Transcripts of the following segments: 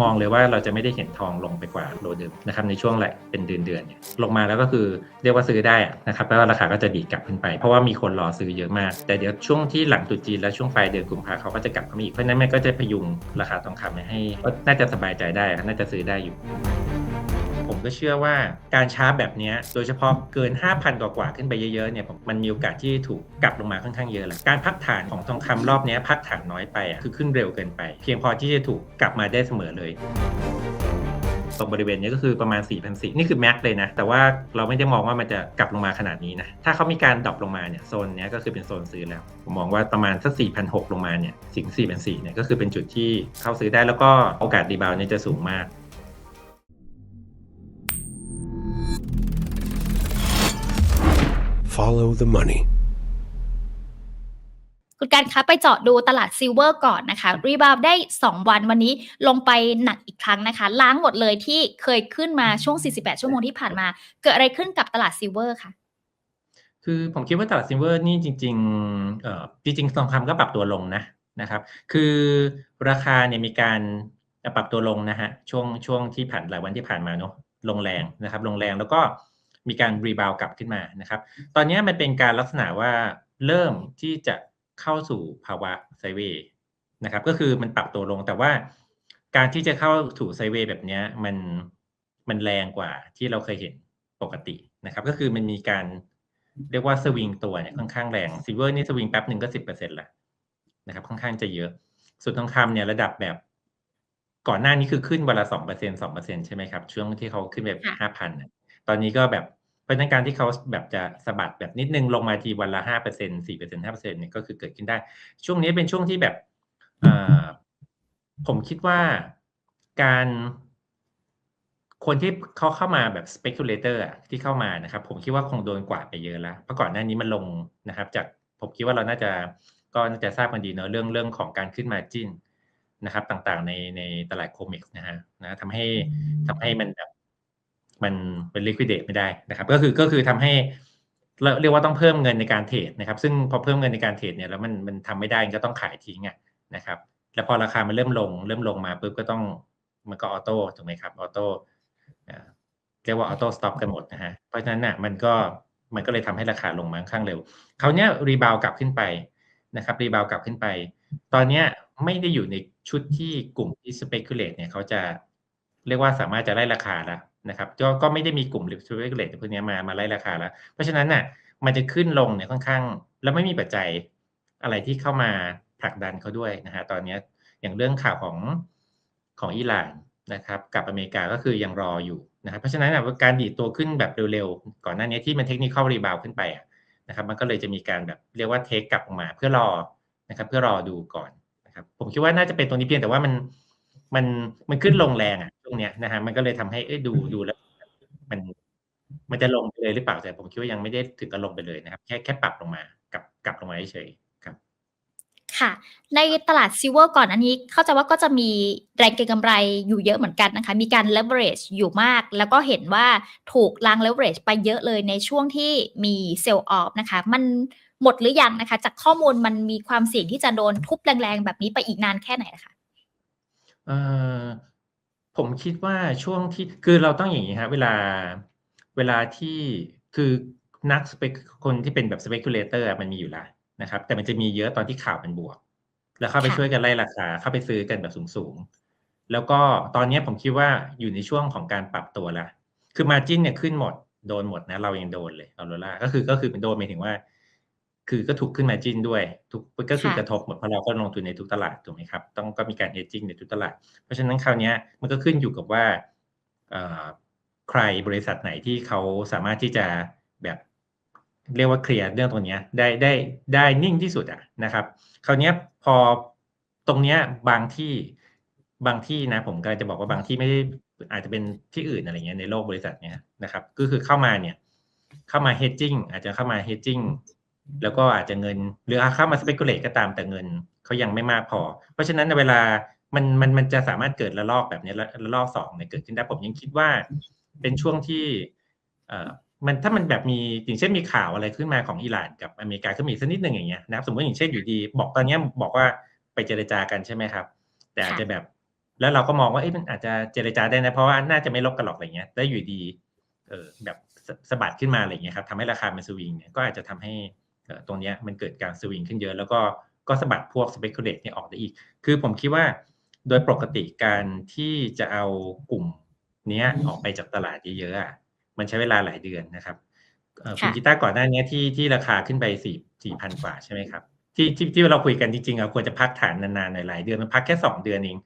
มองเลยว่าเราจะไม่ได้เห็นทองลงไปกว่าโลเดิมนะครับในช่วงแหละเป็นเดือนเดือนเนี่ยลงมาแล้วก็คือเรียกว่าซื้อได้นะครับแล้วราคาก็จะดีดกลับขึ้นไป เพราะว่ามีคนรอซื้อเยอะมาก แต่เดี๋ยวช่วงที่หลังตุจีนและช่วงปลายเดือนกุมภาเขาก็จะกลับเข้ามาอีกเพราะฉะนั้นมันก็จะพยุงราคาทองคำให้ก็น่าจะสบายใจได้น่าจะซื้อได้อยู่ ผมก็เชื่อว่าการชาร์จแบบนี้โดยเฉพาะเกิน 5,000 กว่ากว่าขึ้นไปเยอะๆเนี่ยผมมันมีโอกาสที่ถูกกลับลงมาค่อนข้างเยอะแหละการพักฐานของทองคำรอบนี้พักฐานน้อยไปอะคือขึ้นเร็วเกินไป เพียงพอที่จะถูกกลับมาได้เสมอเลยตรงบริเวณนี้ก็คือประมาณ 4 0 0 4นี่คือแม็กเลยนะ แต่ว่าเราไม่ได้มองว่ามันจะกลับลงมาขนาดนี้นะ ถ้าเขามีการดรอปลงมาเนี่ย โซนนี้ก็คือเป็นโซนซื้อแล้ว ผมมองว่าประมาณสัก4,600ลงมาเนี่ย สิ่ง4,400เนี่ยก็คือเป็นจุดที่เข้าซื้อได้แล้วก็โอกาสรีบาวเนี่ยจะสูงมาก Follow the money. คุณการคะไปเจาะดูตลาดซิลเวอร์ก่อนนะคะ รีบาวได้ 2 วันวันนี้ลงไปหนักอีกครั้งนะคะ ล้างหมดเลยที่เคยขึ้นมาช่วง 48 ชั่วโมงที่ผ่านมา เกิดอะไรขึ้นกับตลาดซิลเวอร์คะคือผมคิดว่าตลาดซิลเวอร์นี่จริงๆเอ่อจริงๆทองคำก็ปรับตัวลงนะนะครับ คือราคาเนี่ยมีการปรับตัวลงนะฮะช่วงช่วงที่ผ่านหลายวันที่ผ่านมาเนาะลงแรงนะครับลงแรงแล้วก็ มีการรีบาวกลับขึ้นมานะครับ ตอนนี้มันเป็นการลักษณะว่าเริ่มที่จะเข้าสู่ภาวะไซเวย์นะครับ ก็คือมันปรับตัวลงแต่ว่าการที่จะเข้าถูไซเวย์แบบเนี้ยมันมันแรงกว่าที่เราเคยเห็นปกตินะครับ ก็คือมันมีการเรียกว่าสวิงตัวเนี่ยค่อนข้างแรงซิลเวอร์นี่สวิงแป๊บหนึ่งก็สิบเปอร์เซ็นต์ละนะครับ ค่อนข้างจะเยอะ ส่วนทองคำเนี่ยระดับแบบก่อนหน้านี้คือขึ้นวันละสองเปอร์เซ็นสองเปอร์เซ็นใช่ไหมครับ ช่วงที่เขาขึ้นแบบห้าพัน ตอนนี้ก็แบบเพราะฉะนั้นการที่เขาแบบจะสะบัดแบบนิดนึงลงมาทีวันละห้าเปอร์เซ็นสี่เปอร์เซ็นห้าเปอร์เซ็นเนี่ยก็คือเกิดขึ้นได้ ช่วงนี้เป็นช่วงที่แบบผมคิดว่าการคนที่เขาเข้ามาแบบ speculator อะที่เข้ามานะครับ ผมคิดว่าคงโดนกวาดไปเยอะแล้วเพราะก่อนหน้านี้มันลงนะครับ จากผมคิดว่าเราน่าจะก็น่าจะทราบกันดีเนอะเรื่องเรื่องของการขึ้นมาจิ้นนะครับ ต่างๆ ในในตลาดโคมิกส์นะฮะนะทำให้ทำให้มันแบบ มันเป็น liquidate ไม่ได้นะครับ ก็คือก็คือทำให้เราเรียกว่าต้องเพิ่มเงินในการเทรดนะครับ ซึ่งพอเพิ่มเงินในการเทรดเนี่ยแล้วมันมันทำไม่ได้ก็ต้องขายทิ้งอะนะครับ แล้วพอราคามันเริ่มลง เริ่มลงมาปุ๊บก็ต้องมันก็ออโต้ถูกไหมครับออโต้เรียกว่าออโต้สต็อปกันหมดนะฮะเพราะฉะนั้นน่ะมันก็มันก็เลยทำให้ราคาลงมาค่อนข้างเร็วคราวเนี้ยรีบาวกลับขึ้นไปนะครับรีบาวกลับขึ้นไป ตอนเนี้ยไม่ได้อยู่ในชุดที่กลุ่มที่ speculate เนี่ยเขาจะเรียกว่าสามารถจะไล่ราคาแล้ว นะครับก็ก็ไม่ได้มีกลุ่ม speculate พวกนี้มามาไล่ราคาแล้ว เพราะฉะนั้นน่ะมันจะขึ้นลงเนี่ยค่อนข้าง แล้วไม่มีปัจจัยอะไรที่เข้ามาผลักดันเขาด้วยนะฮะตอนนี้อย่างเรื่องข่าวของของอิหร่านนะครับกับอเมริกาก็คือยังรออยู่นะครับเพราะฉะนั้นนะการดีดตัวขึ้นแบบเร็วๆ ก่อนหน้านี้ที่มันเทคนิคอลรีบาวขึ้นไปนะครับมันก็เลยจะมีการแบบเรียกว่าเทคกลับออกมาเพื่อรอนะครับเพื่อรอดูก่อนนะครับผมคิดว่าน่าจะเป็นตรงนี้เพียงแต่ว่ามันมันมันขึ้นลงแรงอะ ตรงเนี้ยนะฮะมันก็เลยทำให้เอ้ยดูดูแล้ว มัน มันจะลงไปเลยหรือเปล่าแต่ผมคิดว่ายังไม่ได้ถึงกับลงไปเลยนะครับ แค่แค่ปรับลงมากลับกลับลงมาเฉยๆครับ ค่ะ ในตลาดซิลเวอร์ก่อนอันนี้ เข้าใจว่าก็จะมีแรงเก็งกำไรอยู่เยอะเหมือนกันนะคะ มีการ leverage อยู่มาก แล้วก็เห็นว่าถูกล้าง leverage ไปเยอะเลยในช่วงที่มี sell off นะคะ มันหมดหรือยังนะคะ จากข้อมูลมันมีความเสี่ยงที่จะโดนทุบแรงๆแบบนี้ไปอีกนานแค่ไหนนะคะเอ่อ ผมคิดว่าช่วงที่คือเราต้องอย่างนี้ฮะเวลาเวลาที่คือนัก spec คนที่เป็นแบบ speculator อะมันมีอยู่แล้วนะครับ แต่มันจะมีเยอะตอนที่ข่าวมันบวก แล้วเข้าไปค่ะช่วยกันไล่ราคา เข้าไปซื้อกันแบบสูงๆ แล้วก็ตอนนี้ผมคิดว่าอยู่ในช่วงของการปรับตัวละคือมาจินเนี่ยขึ้นหมดโดนหมดนะ เรายังโดนเลยเอาโลล่าก็คือก็คือเป็นโดนหมายถึงว่า คือก็ถูกขึ้นมาจินด้วยทุกก็คือกระทบหมดเพราะเราก็ลงทุนในทุกตลาดถูกไหมครับต้องก็มีการเฮดจิ้งในทุกตลาด เพราะฉะนั้นคราวเนี้ยมันก็ขึ้นอยู่กับว่าเอ่อใครบริษัทไหนที่เขาสามารถที่จะแบบเรียกว่าเคลียร์เรื่องตรงเนี้ยได้ได้ได้นิ่งที่สุดอะนะครับ คราวเนี้ยพอตรงเนี้ยบางที่บางที่นะ ผมกำลังจะบอกว่าบางที่ไม่ได้อาจจะเป็นที่อื่นอะไรเงี้ยในโลกบริษัทเนี้ยนะครับ ก็คือเข้ามาเนี่ย เข้ามา hedging อาจจะเข้ามา hedging แล้วก็อาจจะเงินหรือเข้ามา speculate ก็ตามแต่เงินเขายังไม่มากพอ เพราะฉะนั้นในเวลามันมันมันจะสามารถเกิดระลอกแบบนี้ระลอกสองเนี่ยเกิดขึ้นได้ผมยังคิดว่า เป็นช่วงที่เอ่อมันถ้ามันแบบมีอย่างเช่นมีข่าวอะไรขึ้นมาของอิหร่านกับอเมริกาขึ้นมาอีกสักนิดหนึ่งอย่างเงี้ยนะครับสมมติอย่างเช่นอยู่ดี บอกตอนนี้บอกว่าไปเจรจากันใช่ไหมครับ แต่อาจจะแบบ แล้วเราก็มองว่าเอ้ยมันอาจจะเจรจาได้นะ เพราะว่าน่าจะไม่ลบกันหรอกอะไรเงี้ยแล้วอยู่ดี เออแบบสะบัดขึ้นมาอะไรเงี้ยครับทำให้ราคามันสวิงเนี่ยก็อาจจะทำให้ ตรงเนี้ยมันเกิดการสวิงขึ้นเยอะ แล้วก็ก็สะบัดพวก speculate เนี่ยออกได้อีก คือผมคิดว่าโดยปกติการที่จะเอากลุ่มเนี้ยออกไปจากตลาดเยอะๆอะมันใช้เวลาหลายเดือนนะครับเอ่อคุณค่ะกีตาร์ก่อนหน้านี้ที่ที่ราคาขึ้นไปสี่สี่พันกว่าใช่ไหมครับที่ที่ที่เราคุยกันจริงๆเราควรจะพักฐานนานๆหน่อยหลายเดือนมันพักแค่สองเดือนเอง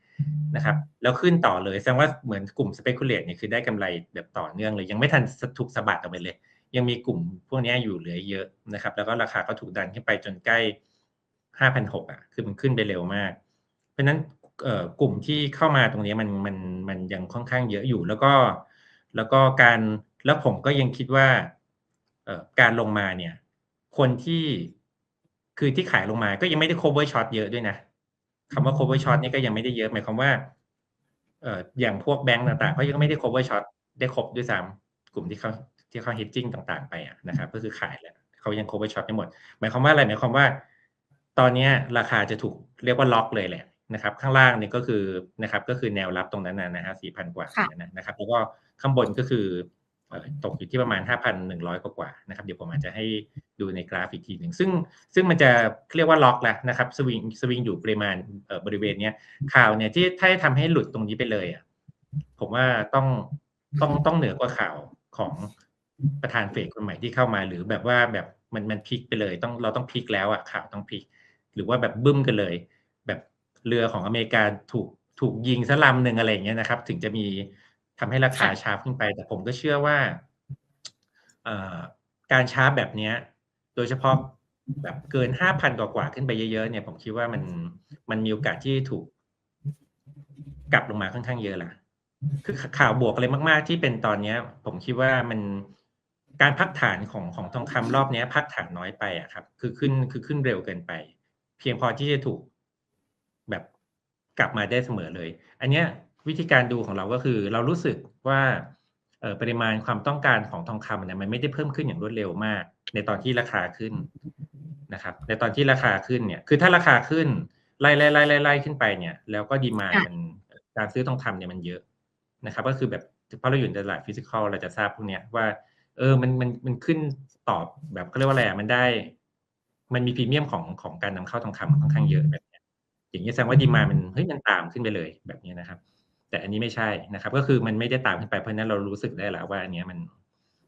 นะครับแล้วขึ้นต่อเลยแสดงว่าเหมือนกลุ่ม speculate เนี่ยคือได้กำไรแบบต่อเนื่องเลย ยังไม่ทันถูกสะบัดออกไปเลย ยังมีกลุ่มพวกนี้อยู่เหลือเยอะนะครับ แล้วก็ราคาก็ถูกดันขึ้นไปจนใกล้ห้าพันหกอะคือมันขึ้นไปเร็วมาก เพราะนั้นกลุ่มที่เข้ามาตรงนี้มันมันมันยังค่อนข้างเยอะอยู่ แล้วก็แล้วก็การแล้วผมก็ยังคิดว่าการลงมาเนี่ย คนที่คือที่ขายลงมาก็ยังไม่ได้ cover short เยอะด้วยนะคำว่า cover short นี่ก็ยังไม่ได้เยอะหมายความว่าเอ่ออย่างพวกแบงก์ต่างๆเขายังไม่ได้ cover short ได้ครบด้วยซ้ำกลุ่มที่เขา ที่เขา hedging ต่างๆ ไปอะนะครับ ก็คือขายแล้วเขายัง cover short ไม่หมด หมายความว่าอะไรหมายความว่า ตอนเนี้ยราคาจะถูกเรียกว่าล็อกเลยแหละนะครับ ข้างล่างนี่ก็คือนะครับ ก็คือแนวรับตรงนั้นนะนะฮะสี่พันกว่าค่ะนะครับแล้วก็ข้างบนก็คือเอ่อตกอยู่ที่ประมาณ 5,100 กว่าๆนะครับเดี๋ยวผมอาจจะให้ดูในกราฟอีกทีหนึ่งซึ่งซึ่งมันจะเรียกว่าล็อกแล้วนะครับสวิงสวิงอยู่ปริมาณเอ่อบริเวณเนี้ยข่าวเนี่ยที่ถ้าให้ทำให้หลุดตรงนี้ไปเลยอะผมว่าต้องต้องต้องเหนือกว่าข่าวของ ประธานเฟดคนใหม่ที่เข้ามา หรือแบบว่าแบบมันมันพลิกไปเลยต้องเราต้องพลิกแล้วอะข่าวต้องพลิก หรือว่าแบบบึ้มกันเลย แบบเรือของอเมริกาถูกถูกยิงสลำหนึ่งอะไรอย่างเงี้ยนะครับ ถึงจะมีทำให้ราคาค่ะชาร์ปขึ้นไป แต่ผมก็เชื่อว่าเอ่อการชาร์ปแบบเนี้ย โดยเฉพาะแบบเกินห้าพันกว่าๆขึ้นไปเยอะๆเนี่ย ผมคิดว่ามันมันมีโอกาสที่ถูกกลับลงมาค่อนข้างเยอะละคือข่าวบวกอะไรมาก ๆ ที่เป็นตอนเนี้ย ผมคิดว่ามัน การพักฐานของของทองคำรอบนี้พักฐานน้อยไปอะครับ คือขึ้นคือขึ้นเร็วเกินไป เพียงพอที่จะถูกแบบกลับมาได้เสมอเลย อันเนี้ยวิธีการดูของเราก็คือ เรารู้สึกว่าปริมาณความต้องการของทองคำเนี่ยมันไม่ได้เพิ่มขึ้นอย่างรวดเร็วมาก ในตอนที่ราคาขึ้นนะครับ ในตอนที่ราคาขึ้นเนี่ย คือถ้าราคาขึ้นไล่ไล่ไล่ไล่ไล่ขึ้นไปเนี่ย แล้วก็ดีมามันการซื้อทองคำเนี่ยมันเยอะนะครับ ก็คือแบบเพราะเราอยู่ในตลาดฟิสิกอลเราจะทราบพวกเนี้ยว่า เออมันมันมันขึ้นตอบแบบเขาเรียกว่าอะไรมันได้ มันมีพรีเมียมของของการนำเข้าทองคำค่อนข้างเยอะแบบนี้อย่างนี้ยแสดงว่าดีมามันเฮ้ยมันตามขึ้นไปเลยแบบนี้นะครับ แต่อันนี้ไม่ใช่นะครับ ก็คือมันไม่ได้ตามขึ้นไปเพราะนั้นเรารู้สึกได้แล้วว่าอันเนี้ยมัน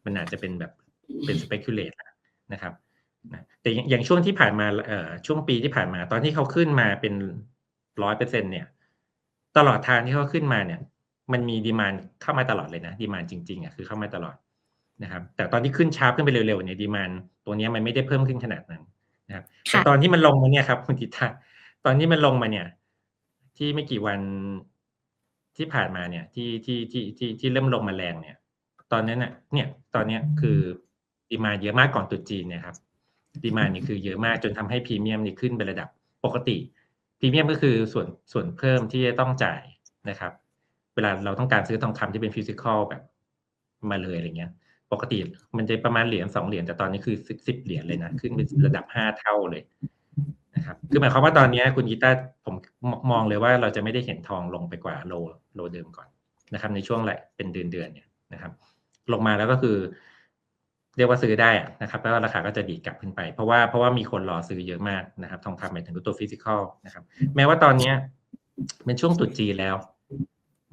มันอาจจะเป็นแบบเป็น speculate นะครับแต่อย่างอย่างช่วงที่ผ่านมาเอ่อช่วงปีที่ผ่านมา ตอนที่เขาขึ้นมาเป็นร้อยเปอร์เซ็นเนี่ย ตลอดทางที่เขาขึ้นมาเนี่ย มันมีดีมานเข้ามาตลอดเลยนะดีมานจริงๆอะคือเข้ามาตลอด นะครับแต่ตอนที่ขึ้นชาร์ปขึ้นไปเร็วๆเนี่ยดีมันตัวเนี้ยมันไม่ได้เพิ่มขึ้นขนาดนั้นนะครับแต่ค่ะตอนที่มันลงมาเนี่ยครับคุณกิตาตอนที่มันลงมาเนี่ย ที่ไม่กี่วันที่ผ่านมาเนี่ย ที่ที่ที่ที่ที่เริ่มลงมาแรงเนี่ย ตอนนั้นน่ะ เนี่ยตอนเนี้ยคือดีมาเยอะมากก่อนตรุษจีนเนะครับ ดีมานี่คือเยอะมากจนทำให้พรีเมียมนี่ขึ้นไประดับปกติพรีเมียมก็คือส่วนส่วนเพิ่มที่จะต้องจ่ายนะครับ เวลาเราต้องการซื้อทองคำที่เป็นฟิสิกอลแบบมาเลยอะไรเงี้ย ปกติมันจะประมาณเหรียญสองเหรียญแต่ตอนนี้คือสิบสิบเหรียญเลยนะขึ้นเป็นระดับห้าเท่าเลยนะครับคือหมายความว่าตอนนี้คุณกีตาร์ผมมองเลยว่าเราจะไม่ได้เห็นทองลงไปกว่าโลโลเดิมก่อนนะครับ ในช่วงแหละเป็นเดือนเดือนๆเนี่ยนะครับ ลงมาแล้วก็คือ เรียกว่าซื้อได้อะนะครับแล้วราคาก็จะดีดกลับขึ้นไป เพราะว่าเพราะว่ามีคนรอซื้อเยอะมากนะครับ ทองคำหมายถึงตัวฟิสิกอลนะครับ แม้ว่าตอนเนี้ยเป็นช่วงตรุษจีนแล้ว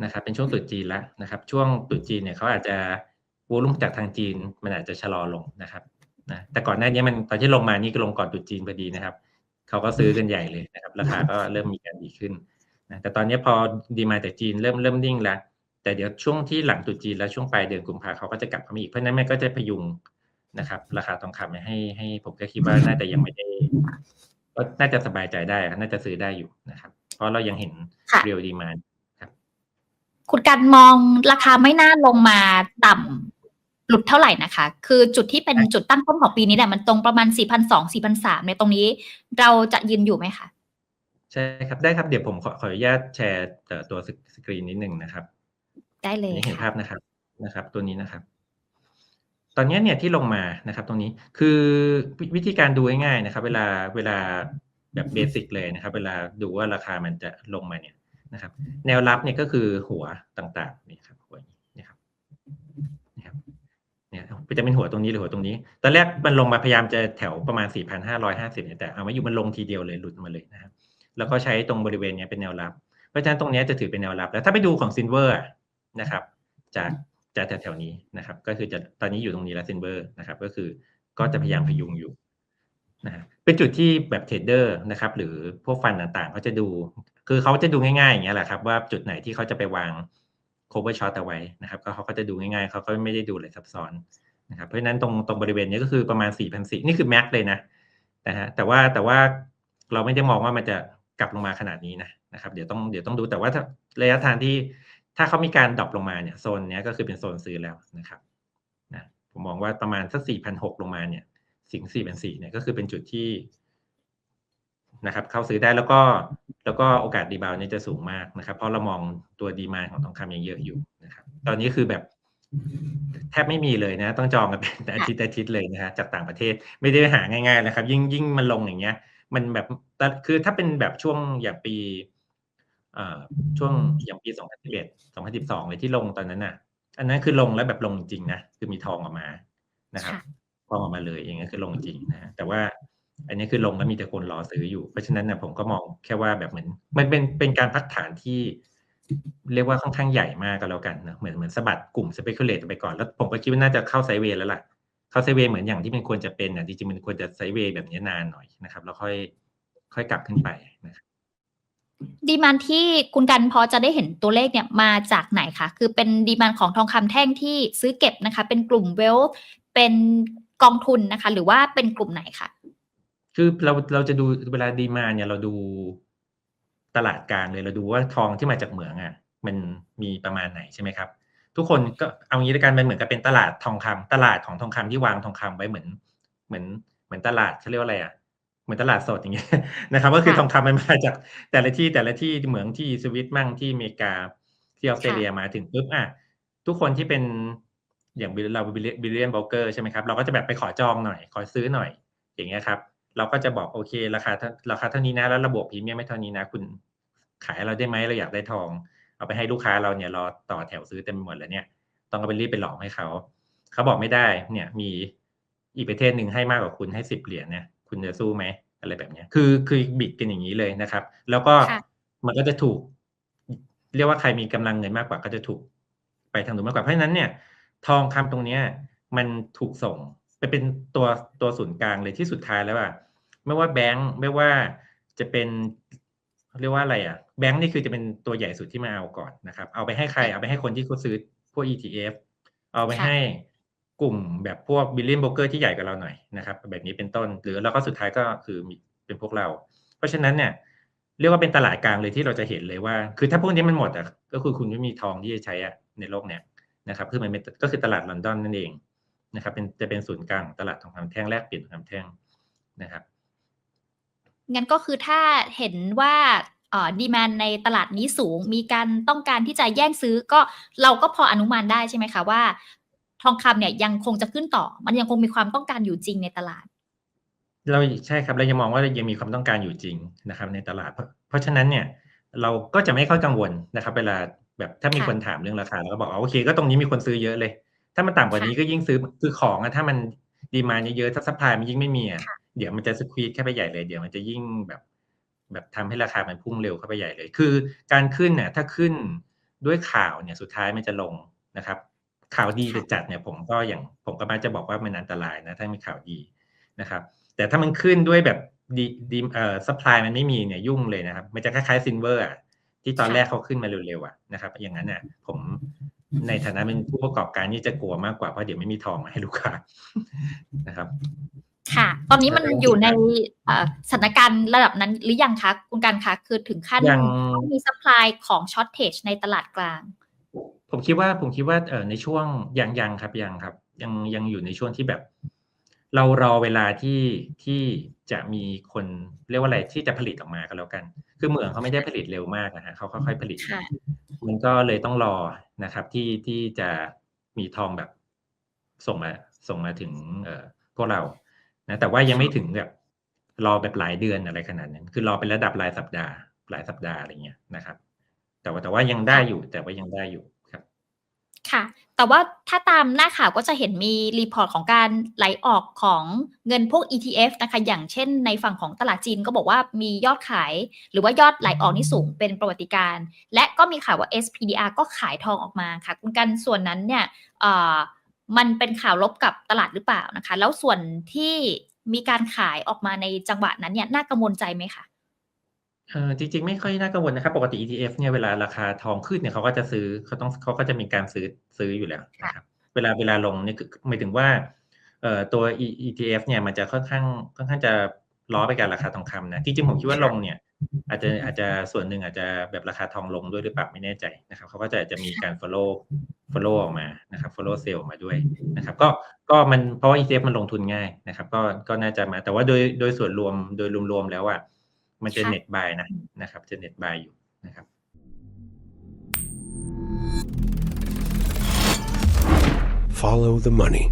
นะครับ เป็นช่วงตรุษจีนแล้วนะครับ ช่วงตรุษจีนเนี่ยเขาอาจจะ วอลุ่มจากทางจีนมันอาจจะชะลอลงนะครับนะแต่ก่อนหน้านี้มันตอนที่ลงมานี่ก็ลงก่อนตรุษจีนพอดีนะครับเขาก็ซื้อกันใหญ่เลยนะครับ ราคาก็เริ่มมีการดีขึ้นนะแต่ตอนนี้พอดีมาจากจีนเริ่มเริ่มนิ่งแล้ว แต่เดี๋ยวช่วงที่หลังตรุษจีนแล้วช่วงปลายเดือนกุมภาเขาก็จะกลับเข้ามาอีกเพราะฉะนั้นมันก็จะพยุงนะครับ ราคาทองคำให้ให้ผมก็คิดว่าน่าจะยังไม่ได้ก็น่าจะสบายใจได้อะน่าจะซื้อได้อยู่นะครับ เพราะเรายังเห็นค่ะเรียลดีมาคุณการมองราคาไม่น่าลงมาต่ำห ลุดเท่าไหร่นะคะ คือจุดที่เป็นจุดตั้งต้นของปีนี้เนี่ยมันตรงประมาณ 4,200 4,300เนี่ยตรงนี้เราจะยืนอยู่ไหมคะใช่ครับได้ครับเดี๋ยวผมขอขออนุญาตแชร์เอ่อตัวสกรีนนิดหนึ่งนะครับ ได้เลอันยนี้เห็นค่ะภาพนะครับนะครับ ตัวนี้นะครับ ตอนนี้เนี่ยที่ลงมานะครับ ตรงนี้คือวิวิธีการดูง่ายๆนะครับ เวลาเวลาแบบเบสิกเลยนะครับ เวลาดูว่าราคามันจะลงมาเนี่ยนะครับ แนวรับเนี่ยก็คือหัวต่างๆนี่ครับหัวนี้นะครับนี่ครับ เนี่ยจะเป็นหัวตรงนี้หรือหัวตรงนี้ ตอนแรกมันลงมาพยายามจะแถวประมาณ 4,550เนี่ยแต่เอาไมาอยู่มันลงทีเดียวเลยหลุดมาเลยนะครับ แล้วก็ใช้ตรงบริเวณเนี้ยเป็นแนวรับ เพราะฉะนั้นตรงนี้จะถือเป็นแนวรับ แล้วถ้าไปดูของซินเวอร์นะครับ จากจากแถวๆนี้นะครับ ก็คือจะตอนนี้อยู่ตรงนี้แล้วซินเวอร์นะครับ ก็คือก็จะพยายามพยุงอยู่นะฮะเป็นจุดที่แบบเทรดเดอร์นะครับ หรือพวกฟันต่างๆเขาจะดู คือเขาจะดูง่ายๆอย่างเงี้ยแหละครับ ว่าจุดไหนที่เขาจะไปวาง cover short เอาไว้นะครับ ก็เขาก็จะดูง่ายๆเขาก็ไม่ได้ดูอะไรซับซ้อน นะครับเพราะฉะนั้นตรงตรงบริเวณนี้ก็คือประมาณ4 0 0 4นี่คือแม็กเลยนะนะฮะแต่ว่าแต่ว่าเราไม่ได้มองว่ามันจะกลับลงมาขนาดนี้นะนะครับเดี๋ยวต้องเดี๋ยวต้องดูแต่ว่าระยะทางที่ถ้าเขามีการดรอปลงมาเนี่ยโซนนี้ก็คือเป็นโซนซื้อแล้วนะครับนะผมมองว่าประมาณสักสี่พันหกลงมาเนี่ยสิงสี่พันสี่เนี่ยก็คือเป็นจุดที่นะครับเข้าซื้อได้แล้วก็แล้วก็โอกาสดีบาวเนี่ยจะสูงมากนะครับ เพราะเรามองตัวดีมาของทองคำยังเยอะอยู่นะครับ ตอนนี้คือแบบ แทบไม่มีเลยนะ ต้องจองกันเป็นอาทิตย์อาทิตย์เลยนะฮะจากต่างประเทศไม่ได้หาง่ายๆนะครับ ยิ่งยิ่งมันลงอย่างเงี้ย มันแบบแต่คือถ้าเป็นแบบช่วงอย่างปีเอ่อช่วงอย่างปี 2011 2012 เลยที่ลงตอนนั้นน่ะ อันนั้นคือลงแล้วแบบลงจริงนะ คือมีทองออกมานะครับค่ะทองออกมาเลยอย่างนั้นคือลงจริงนะ แต่ว่าอันนี้คือลงแล้วมีแต่คนรอซื้ออยู่ เพราะฉะนั้นนะผมก็มองแค่ว่าแบบเหมือน มันเป็นเป็นการพักฐานที่ เรียกว่าค่อนข้างใหญ่มากก็แล้วกันนะเหมือนเหมือนสะบัดกลุ่ม speculate ไปก่อน แล้วผมก็คิดว่าน่าจะเข้าไซด์เวย์แล้วล่ะ เข้าไซด์เวย์เหมือนอย่างที่มันควรจะเป็นอะจริงๆมันควรจะไซด์เวย์แบบนี้นานหน่อยนะครับ แล้วค่อยค่อยกลับขึ้นไปนะครับดีมานที่คุณกันพอจะได้เห็นตัวเลขเนี่ยมาจากไหนคะ คือเป็นดีมานของทองคำแท่งที่ซื้อเก็บนะคะ เป็นกลุ่มเวลเป็นกองทุนนะคะ หรือว่าเป็นกลุ่มไหนคะคือเราเราจะดูเวลาดีมาเนี่ยเราดู ตลาดกลางเลยเราดูว่าทองที่มาจากเหมืองอะมันมีประมาณไหนใช่ไหมครับ ทุกคนก็เอางี้ด้วยกันมันเหมือนกับเป็นตลาดทองคำตลาดของทองคำที่วางทองคำไว้เหมือน เหมือนเหมือนตลาดเขาเรียกว่าอะไรอะเหมือนตลาดสดอย่างเงี้ยนะครับ ก็คือค่ะทองคำมันมาจากแต่ละที่แต่ละที่เหมืองที่สวิตมั่งที่อเมริกาที่ออสเตรเลียมาถึงปุ๊บอะทุกคนที่เป็นอย่างเราบิลเลียนบล็อกเกอร์ใช่ไหมครับเราก็จะแบบไปขอจองหน่อย ขอซื้อหน่อยอย่างเงี้ยครับ เราก็จะบอกโอเคราคาเท่าราคาเท่านี้นะแล้วระบบพรีเมียมไม่เท่านี้นะ คุณขายให้เราได้ไหมเราอยากได้ทอง เอาไปให้ลูกค้าเราเนี่ยรอต่อแถวซื้อเต็มไปหมดแล้วเนี่ยต้องเอาไปรีบไปหลอกให้เขาเขาบอกไม่ได้เนี่ยมีอีกประเทศหนึ่งให้มากกว่าคุณให้สิบเหรียญเนี่ยคุณจะสู้ไหมอะไรแบบเนี้ยคือคือบิดกันอย่างนี้เลยนะครับ แล้วก็ค่ะมันก็จะถูก เรียกว่าใครมีกำลังเงินมากกว่าก็จะถูก ไปทางนู้นมากกว่าเพราะฉะนั้นเนี่ย ทองคำตรงเนี้ย มันถูกส่ง ไปเป็นตัวตัวศูนย์กลางเลยที่สุดท้ายแล้วอะไม่ว่าแบงค์ไม่ว่าจะเป็นเรียกว่าอะไรอะแบงค์นี่คือจะเป็นตัวใหญ่สุดที่มาเอาก่อนนะครับ เอาไปให้ใครเอาไปให้คนที่เขาซื้อพวก ETF เอาไปค่ะให้กลุ่มแบบพวกบิลเลียนโบรกเกอร์ที่ใหญ่กว่าเราหน่อยนะครับ แบบนี้เป็นต้นหรือแล้วก็สุดท้ายก็คือมีเป็นพวกเรา เพราะฉะนั้นเนี่ยเรียกว่าเป็นตลาดกลางเลยที่เราจะเห็นเลยว่า คือถ้าพวกนี้มันหมดอะก็คือคุณไม่มีทองที่จะใช้อะในโลกเนี่ยนะครับคือมันเป็นก็คือตลาดลอนดอนนั่นเอง นะครับเป็นจะเป็นศูนย์กลางของตลาดทองคำแท่งแลกเปลี่ยนทองคำแท่งนะครับงั้นก็คือถ้าเห็นว่าเอ่อดีมานในตลาดนี้สูง มีการต้องการที่จะแย่งซื้อก็เราก็พออนุมานได้ใช่ไหมคะว่า ทองคำเนี่ยยังคงจะขึ้นต่อ มันยังคงมีความต้องการอยู่จริงในตลาด เราใช่ครับเรายังมองว่ายังมีความต้องการอยู่จริงนะครับ ในตลาด เพราะเพราะฉะนั้นเนี่ยเราก็จะไม่ค่อยกังวลนะครับ เวลาแบบถ้ามีค่ะคนถามเรื่องราคาเราก็บอกอ๋อโอเค ก็ตรงนี้มีคนซื้อเยอะเลย ถ้ามันต่ำกว่านี้ก็ยิ่งซื้อคือของอะถ้ามันดีมาเยอะๆถ้าซัพพลายมันยิ่งไม่มีอะค่ะเดี๋ยวมันจะสควีดแค่ไปใหญ่เลยเดี๋ยวมันจะยิ่งแบบ แบบทำให้ราคามันพุ่งเร็วเข้าไปใหญ่เลย คือการขึ้นเนี่ยถ้าขึ้นด้วยข่าวเนี่ยสุดท้ายมันจะลงนะครับ ข่าวดีค่ะจัดๆเนี่ยผมก็อย่างผมก็มักจะบอกว่ามันอันตรายนะ ถ้ามีข่าวดีนะครับ แต่ถ้ามันขึ้นด้วยแบบดีดีเอ่อซัพพลายมันไม่มีเนี่ยยุ่งเลยนะครับ มันจะคล้ายๆซินเวอร์อะที่ตอนค่ะแรกเขาขึ้นมาเร็วๆอะนะครับ อย่างนั้นน่ะผม ในฐานะเป็นผู้ประกอบการนี่จะกลัวมากกว่าเพราะเดี๋ยวไม่มีทองมาให้ลูกค้านะครับ ค่ะ ตอนนี้มันอยู่ในเอ่อสถานการณ์ระดับนั้นหรือยังคะคุณการคะคือถึงขั้นยังต้องมี supply ของ shortage ในตลาดกลาง ผมคิดว่าผมคิดว่าเออในช่วงยังยังครับยังครับ ยังยังอยู่ในช่วงที่แบบ เรารอเวลาที่ที่จะมีคนเรียกว่าอะไรที่จะผลิตออกมาก็แล้วกัน คือเหมืองเขาไม่ได้ผลิตเร็วมากนะฮะเขาค่อยๆผลิตค่ะมันก็เลยต้องรอนะครับ ที่ที่จะมีทองแบบส่งมาส่งมาถึง เอ่อพวกเรานะแต่ว่ายังไม่ถึงแบบรอแบบหลายเดือนอะไรขนาดนั้น คือรอเป็นระดับรายสัปดาห์หลายสัปดาห์อะไรเงี้ยนะครับ แต่ว่าแต่ว่ายังได้อยู่ แต่ว่ายังได้อยู่ครับค่ะ แต่ว่าถ้าตามหน้าข่าวก็จะเห็นมีรีพอร์ตของการไหลออกของเงินพวก ETF นะคะ อย่างเช่นในฝั่งของตลาดจีนก็บอกว่ามียอดขาย หรือว่ายอดไหลออกนี่สูงเป็นประวัติการณ์และก็มีข่าวว่า SPDR ก็ขายทองออกมาค่ะคุณกันส่วนนั้นเนี่ยเอ่อมันเป็นข่าวลบกับตลาดหรือเปล่านะคะ แล้วส่วนที่มีการขายออกมาในจังหวะนั้นเนี่ยน่ากังวลใจไหมคะ เออจริง ๆ ไม่ค่อยน่ากังวลนะครับ ปกติ ETF เนี่ยเวลาราคาทองขึ้นเนี่ยเขาก็จะซื้อเขาต้องเขาก็จะมีการซื้อซื้ออยู่แล้วนะครับเวลาเวลาลงเนี่ยคือหมายถึงว่าเอ่อตัว E- ETF เนี่ยมันจะค่อนข้างค่อนข้างจะล้อไปกับราคาทองคำนะจริงๆผมคิดว่าลงเนี่ย อาจจะอาจจะส่วนหนึ่งอาจจะแบบราคาทองลงด้วยหรือเปล่าไม่แน่ใจนะครับเขาก็จะจะมีการ follow follow ออกมานะครับ follow sell ออกมาด้วยนะครับก็ก็มันเพราะว่า ETF มันลงทุนง่ายนะครับ ก็ก็น่าจะมาแต่ว่าโดยโดยส่วนรวมโดยรวมๆแล้วอะ มันจะค่ะเน็ตบายนะนะครับ จะเน็ตบายอยู่นะครับ Follow the money.